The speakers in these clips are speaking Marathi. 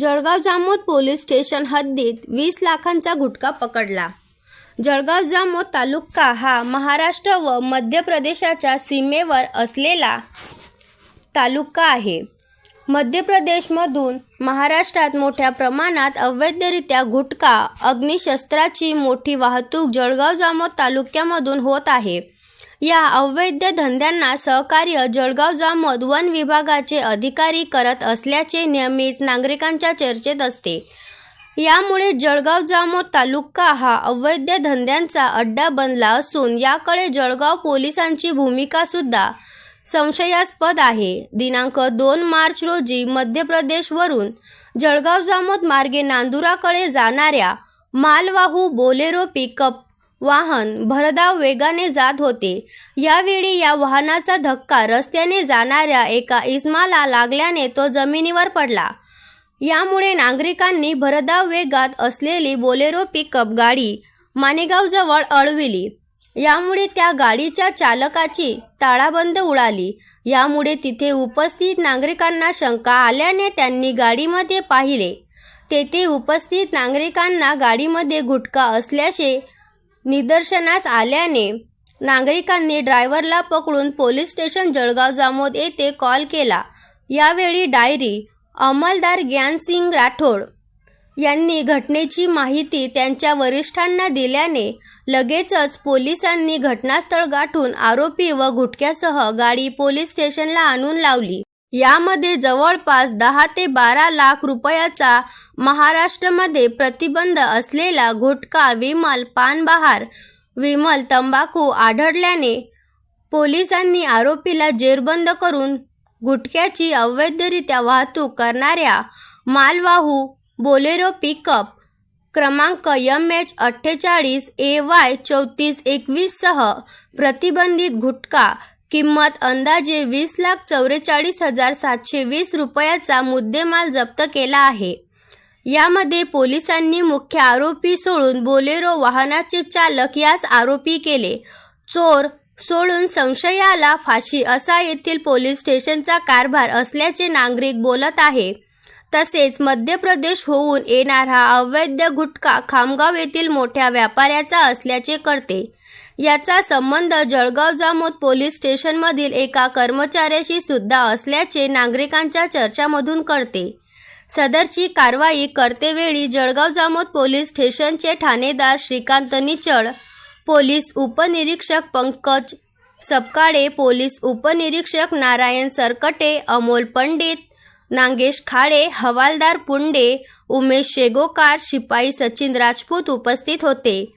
जळगाव जामोद पोलीस स्टेशन हद्दीत वीस लाखांचा गुटखा पकडला. जळगाव जामोद तालुका हा महाराष्ट्र व मध्य प्रदेशाच्या सीमेवर असलेला तालुका आहे. मध्य प्रदेशमधून महाराष्ट्रात मोठ्या प्रमाणात अवैधरित्या गुटखा अग्निशस्त्राची मोठी वाहतूक जळगाव जामोद तालुक्यामधून होत आहे. या अवैध धंद्यांना सहकार्य जळगाव जामोद वन विभागाचे अधिकारी करत असल्याचे नेहमीच नागरिकांच्या चर्चेत असते. यामुळे जळगाव जामोद तालुका हा अवैध धंद्यांचा अड्डा बनला असून याकडे जळगाव पोलिसांची भूमिका सुद्धा संशयास्पद आहे. दिनांक दोन मार्च रोजी मध्य प्रदेशवरून जळगाव जामोद मार्गे नांदुराकडे जाणाऱ्या मालवाहू बोलेरो पिकअप वाहन भरधाव वेगाने जात होते. यावेळी या वाहनाचा धक्का रस्त्याने जाणाऱ्या एका इस्माला लागल्याने तो जमिनीवर पडला. यामुळे नागरिकांनी भरधाव वेगात असलेली बोलेरो पिकअप गाडी मानेगावजवळ अडविली. यामुळे त्या गाडीच्या चालकाची ताळाबंद उडाली. यामुळे तिथे उपस्थित नागरिकांना शंका आल्याने त्यांनी गाडीमध्ये पाहिले. तेथे उपस्थित नागरिकांना गाडीमध्ये गुटखा असल्याचे निदर्शनास आल्याने नागरिकांनी ड्रायव्हरला पकडून पोलीस स्टेशन जळगाव जामोद येथे कॉल केला. यावेळी डायरी अंमलदार ज्ञानसिंग राठोड यांनी घटनेची माहिती त्यांच्या वरिष्ठांना दिल्याने लगेचच पोलिसांनी घटनास्थळ गाठून आरोपी व गुटख्यासह गाडी पोलीस स्टेशनला आणून लावली. यामध्ये जवळपास दहा ते बारा लाख रुपयाचा महाराष्ट्रामध्ये प्रतिबंध असलेला गुटखा विमल पानबहार विमल तंबाखू आढळल्याने पोलिसांनी आरोपीला जेरबंद करून गुटख्याची अवैधरित्या वाहतूक करणाऱ्या मालवाहू बोलेरो पिकअप क्रमांक यम एच अठ्ठेचाळीस ए वाय चौतीस एकवीससह प्रतिबंधित गुटखा किंमत अंदाजे वीस लाख चौवेचाळीस हजार सातशे वीस रुपयाचा मुद्देमाल जप्त केला आहे. यामध्ये पोलिसांनी मुख्य आरोपी सोडून बोलेरो वाहनाचे चालक यास आरोपी केले. चोर सोडून संशयाला फाशी असा येथील पोलीस स्टेशनचा कारभार असल्याचे नागरिक बोलत आहे. तसेच मध्य प्रदेश होऊन येणार हा अवैध गुटखा खामगाव येथील मोठ्या व्यापाऱ्याचा असल्याचे कळते. याचा संबंध जळगाव जामोद पोलीस स्टेशनमधील एका कर्मचाऱ्याशी सुद्धा असल्याचे नागरिकांच्या चर्चामधून कळते. सदरची कारवाई करतेवेळी जळगाव जामोद पोलीस स्टेशनचे ठाणेदार श्रीकांत निचळ पोलीस उपनिरीक्षक पंकज सपकाळे पोलीस उपनिरीक्षक नारायण सरकटे अमोल पंडित नागेश खाडे हवालदार पुंडे उमेश शेगोकार शिपाई सचिन राजपूत उपस्थित होते.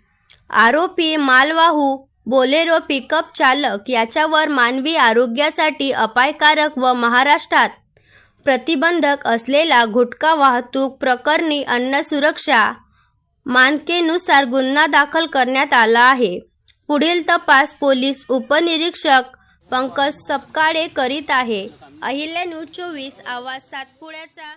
आरोपी मालवाहू बोलेरो पिकअप चालक याच्यावर मानवी आरोग्यासाठी अपायकारक व महाराष्ट्रात प्रतिबंधक असलेला गुटखा वाहतूक प्रकरणी अन्न सुरक्षा मानकेनुसार गुन्हा दाखल करण्यात आला आहे. पुढील तपास पोलीस उपनिरीक्षक पंकज सपकाळे करीत आहे. अहिल्या न्यूज चोवीस आवाज सातपुड्याचा